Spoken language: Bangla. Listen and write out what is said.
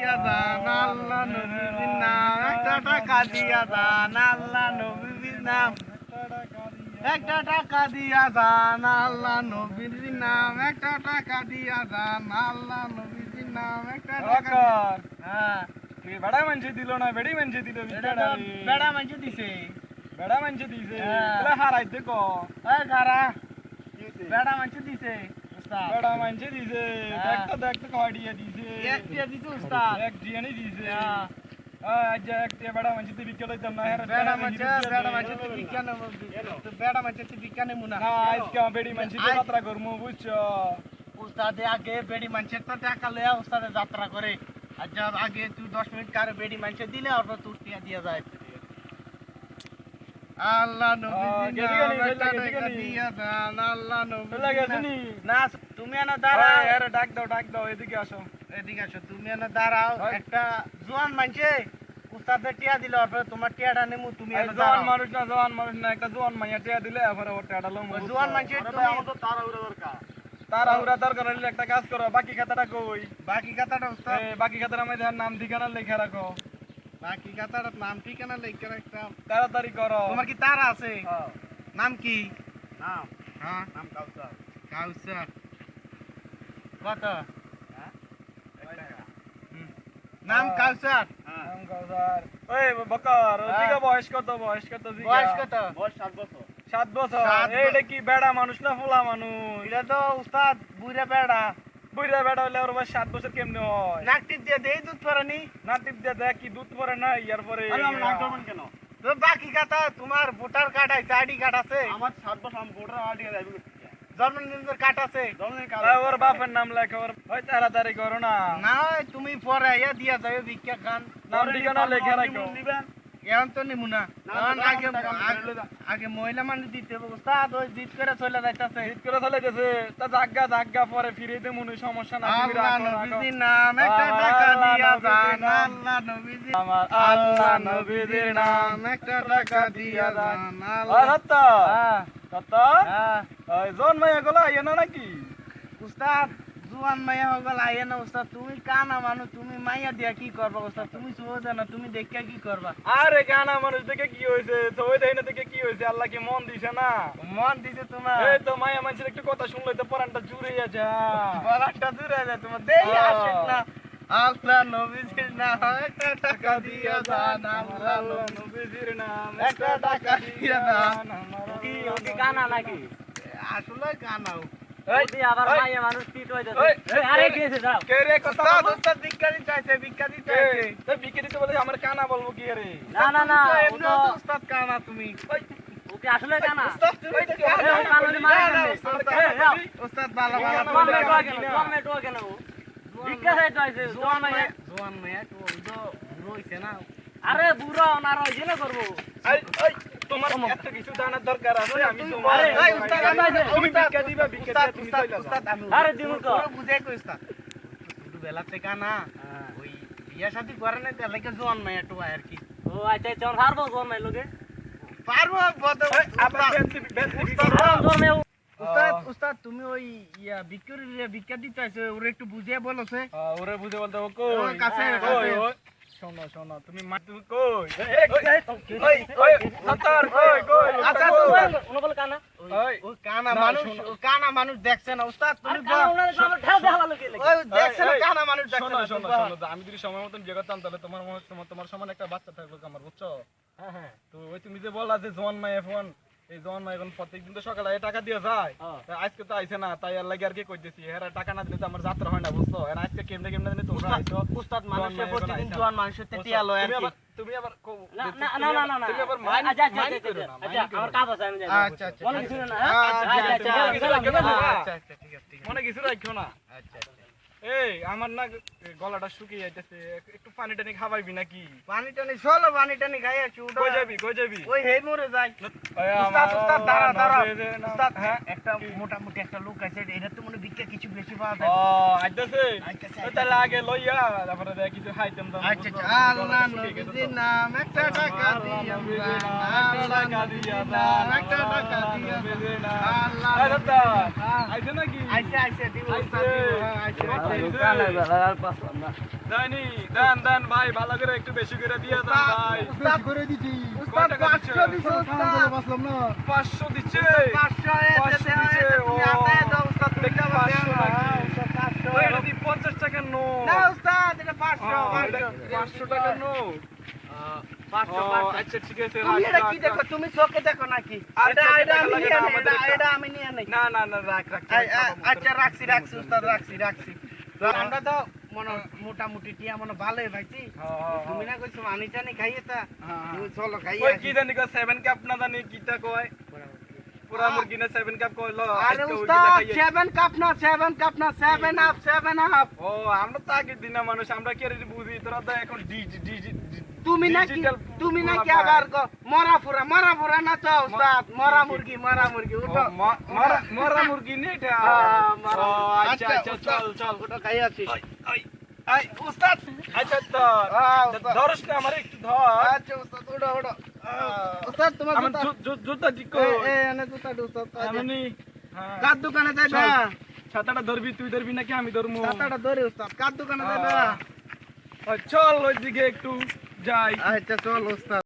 দিয়া যান আল্লাহ নবীর নাম। একটা টাকা দিয়া যান আল্লাহ নবীর নাম। একটা টাকা দিয়া যান আল্লাহ নবীর নাম। একটা টাকা দিয়া যান আল্লাহ নবীর নাম। একটা টাকা হ্যাঁ। তুই বেড়া মানছে দিল না বেড়ি মানছে দিল বেড়া মাঝে দিছে। বেড়া মানছে দিছে। হ্যাঁ। হারাইতে ক? এই বেড়া মাঝে দিছে। বেড়া মানছে দিছে হ্যাঁ। দেখতে দেখতে কয়ডিয়া দিছে। এক টিয়া দিছে উস্তাদ। এক জিয়ানি দিছে। হ্যাঁ। আজ এক টিয়া বেড়া মানছে তুই বিকেল হইতাম না। হেরা বেড়া মাঝে বেড়া মাঝে তুই বিজ্ঞানে বেড়া মাঝে তুই বিজ্ঞানে মুনা না। আজকে বেড়ি মানছে আজ- যাত্রা করমু বুঝছ? উস্তাদে আগে বেড়ি মানুষের তো টাকা লয়া উস্তাদে যাত্রা করে। আর যার আগে তুই দশ মিনিট কারে বেড়ি মানুষের দিলে অল্প তুই টিয়া দিয়ে যায় আল্লাহ নবী আহ, গেলি গেলি, গেলি গেলি, গেলি। আল্লাহ নবী চলে নি? তুমি এনে দাঁড়াও। এই, আরে ডাক দাও ডাক দাও এদিকে আসো। এদিকে আসো তুমি এনে দাঁড়াও। একটা জোয়ান মানছে উস্তাদে টিয়া দিলে অল্প তোমার টিয়াটা নেমু তুমি জোয়ান মানুষ না জোয়ান মানুষ না একটা জোয়ান মাইয়া টিয়া দিলে এবারে ওর টিয়াটা লম ওই জোয়ান মানছে তুমি তারা উড়া দরকার। হলে একটা কাজ করো বাকি খাতাটা কই? বাকি উস্তাদ। এই বাকি খাতার নাম ঠিকানা লেখা রাখো। বাকি কথাটার নাম ঠিকানা লিখে রাখতাম তাড়াতাড়ি করো। তোমার কি তারা আছে। নাম কি? নাম। হ্যাঁ। নাম কাউসার। কাউসার। কত? নাম। কাউসার। নাম কাউসার। ওই বকর। ওদিকে বয়স কত? বয়স কত বয়স কত? সাত বছর। সাত ব- এইটা কি বেড়া মানুষ না ফুলা মানুষ? এটা তো উস্তাদ বুড়া বেড়া। বুড়া বেড়া হলে ওর সাত বছর কেমনে হয়? নাকটি দিয়ে দেই দুধ না। টিপ দিয়ে দেখ কি দুধ পরে না ইয়ার পরে। কেন? বাকি কথা তোমার ভোটার কার্ড আছে আইডি কার্ড আছে। আমার সাত বছর আমি ভোটার আইডি কার্ড জন্মদিনের কার্ড আছে। ওর বাপের নাম লেখো ওর ওই তাড়াতাড়ি করো না। না তুমি পরে ইয়া দিয়া যাবে ভিক্ষা খান। নাম লেখা রাখো। এখন তো নিমু না। না, এখন না, আগে মহিলা মানুষ দিতে জিত করে চলে যাইতাছে। করে চলে গেছে। তা জাগা জাগা পরে ফিরে দে মনে সমস্যা না তুমি আল্লাহ রাখো, রাখো। নবীজির নাম একটা টাকা দিয়া যান আল্লাহ নবীজির আমার আল্লাহ আল্লাহ নবীজির নবীজির নাম নাম। একটা টাকা দিয়া যান আল্লাহ সত্য। ওই জন মাইয়া গুলো আইয়ে না নাকি? উস্তাদ জুয়ান মাইয়া হগল আইয়ে না উস্তাদ তুমি কানা মানুষ তুমি মাইয়া দিয়া কি করবা উস্তাদ তুমি সোজা না তুমি দেখা কি করবা? আরে গানা মানুষ দেখে কি হয়েছে? ছবি দেখে না দেখে কি হয়েছে? আল্লাহ কি মন দিছে না? মন দিছে তোমার। এই তো মায়া মানুষের একটু কথা শুনলে তো পরানটা জুড়ে যা গলাটা দূরে যায় তোমার। দেই। আসে না। আল্লাহ নবীজির নাম একটা টাকা দিয়া যান আল্লাহ নবী- নবীজির নাম একটা টাকা দিয়া যান কি ওকে গানা নাকি? আসলে ওদি আবার মাইয়া মানুষ পিট এই, আরে কি হয়েছে কে রে কথা উস্তাদ বলো? উস্তাদ বিজ্ঞানী চাইছে বিজ্ঞানী এই, চাইছে তো বিকে দিতে বলে আমার কানা বলব কি রে। না না তো উস্তাদ কানা তুমি। ওকে আসলে উস্তাদ তুমি তো কানা। উস্তাদ কেন কেন ভিক্ষা চাইতে জোয়ান জোয়ান তো বুড়ো হইছে আরে বুড়ো করব। এই, এই, তোমার এত কিছু জানার দরকার আছে আমি তোমার এই, উস্তাদ, তুমি ভিক্ষা দিবা, ভিক্ষা দিয়া তুমি উস্তাদ, চলে উস্তাদ, আমি- আরে দিমু। পুরো বুঝাই কই উস্তাদ। ছোটবেলা থেকে না, ওই বিয়া শাদী করে নাই, তার লাগে জোয়ান মেয়ে একটু আর কি। ও আচ্ছা চল হারবো জন্মে লোকে পারব, বদ- আবার উস্তাদ, বেঞ্চি বেঞ্চি উস্তাদ, উস্তাদ, উস্তাদ, তুমি ওই ইয়া ভিক্ষুরির ভিক্ষা দিতে ওরে একটু বুঝিয়ে বলো সে। ওরে বুঝে বলতে কই কাছে, কাছে। শোনো শোনো তুমি মা তুমি কই ওই ওই সত্তর কই কই আচ্ছা। কানা ওই- ওই, ওই কানা মানুষ। কানা মানুষ দেখছে না, উস্তাদ, তুমি কানা। উনারে ঠেল লাগে ওই দেখছে না, কানা মানুষ দেখছে না, শোনো শোনো আমি যদি সময় মতন বিয়ে করতাম তাহলে তোমার মনে- তোমার তোমার সমান একটা বাচ্চা থাকবে আমার বুঝছ হ্যাঁ হ্যাঁ তো ওই তুমি যে বললা যে জোয়ান মাই এখন এই মাই এখন প্রত্যেকদিন তো সকালে টাকা দিয়ে যায়। হ্যাঁ। আজকে তো আইছে না তাই আর লাগে আর কি কইতেছি। এরা টাকা না দিলে তো আমার যাত্রা হয় না বুঝছ? এর আজকে কেমনে কেমনে জানি তোমরা আইছো। উস্তাদ মানুষের প্রতিদিন জোয়ান মানুষের তেতিয়া লয় আর তুমি কি। আবার তুমি আবার কো- না না না না না না। তুমি আবার মাইন্ড মাইন্ড করো না আচ্ছা আমার কাজ আছে আমি যাই আচ্ছা, আচ্ছা, বলো কিছু না? আচ্ছা, আচ্ছা আচ্ছা, গেলাম, গেলাম, গেলাম। ঠিক আছে, মনে কিছু রাখো না। আচ্ছা, আচ্ছা। এই আমার না গলাটা শুকিয়ে যাইতেছে। একটু পানি টানি খাওয়াইবি নাকি? পানি টানি চলো পানি টানি খাই আছি। কই যাবি কই যাবি? ওই হে মরে যায় উস্তাদ উস্তাদ দাঁড়া দাঁড়া। উস্তাদ হ্যাঁ? একটা মোটামুটি একটা লোক আছে এটা তো মনে ভিক্ষা কিছু বেশি পাওয়া ও যায় আইতাছে আইতাছে, তাহলে আগে লইয়া তারপরে দেখ কিছু খাইতাম দাম আচ্ছা আচ্ছা। আল্লাহ নবীজির নাম একটা টাকা দিয়া আল্লাহ নবীজির নাম একটা টাকা দিয়া আল্লাহ। আইছে নাকি? আইসে আইসে দিব আইছে। না দেন দেন ভাই ভালো করে একটু বেশি করে দিয়ে দেন ভাই উস্তাদ করে দিছি উস্তাদ টাকা দিচ্ছে? 500 দিছে উস্তাদ বাসলাম না পাঁচশো দিচ্ছে 500 পাঁচশো দিতে দিছে, ও। দাও উস্তাদ তুমি 500 নাকি? উস্তাদ 500 এটা দি পঞ্চাশ টাকার নোট না উস্তাদ এটা 500 500 পাঁচশো টাকার নোট 500 ও, 500 আচ্ছা ঠিক আছে তুমি এটা কি দেখো? তুমি চোখে দেখো নাকি? এটা এটা আমি নিয়ে না, নেই আমাদের এটা- এটা। এটা আমি নিয়ে নেই। না না না রাখ রাখ আই- আই- আচ্ছা রাখছি রাখছি উস্তাদ রাখছি রাখছি। আমরা তো মনে মোটামুটি টিয়া মনে ভালোই ভাইছি। তুমি না কইছো আনি টানি খাইয়ে তা চলো খাইয়ে ওই কি জানি কয় সেভেন কাপ না জানি কিটা কয়। পুরা মুরগি না সেভেন কাপ কয় লো আরে উস্তাদ সেভেন কাপ না সেভেন কাপ না সেভেন আপ সেভেন আপ ও আমরা তো আগের দিনা মানুষ আমরা কি আর বুঝি? তোরা তো এখন ডিজি ডিজি তুমি নাকি তুমি নাকি। আবার মরা ফুরা মরা ফুরা না তো উস্তাদ মরা মুরগি। মরা মুরগি উঠো। মরা মুরগি নেই এটা। মুরগি। আচ্ছা আচ্ছা চল চল। উঠো খাইয়ে আসি আই উস্তাদ। আচ্ছা তো ধরস না আমার একটু ধর। আচ্ছা উস্তাদ উঠো উঠো। উস্তাদ তোমার জুতা- জুতা ঠিক এ এ এনে জুতা উস্তাদ আমি হ্যাঁ। কার দোকানে যাই না চল। ছাতাটা ধরবি তুই ধরবি নাকি আমি ধরবো ছাতাটা ধরে উস্তাদ। কার দোকানে যাই না আহ, চল ওইদিকে একটু। যাই। আচ্ছা চল উস্তাদ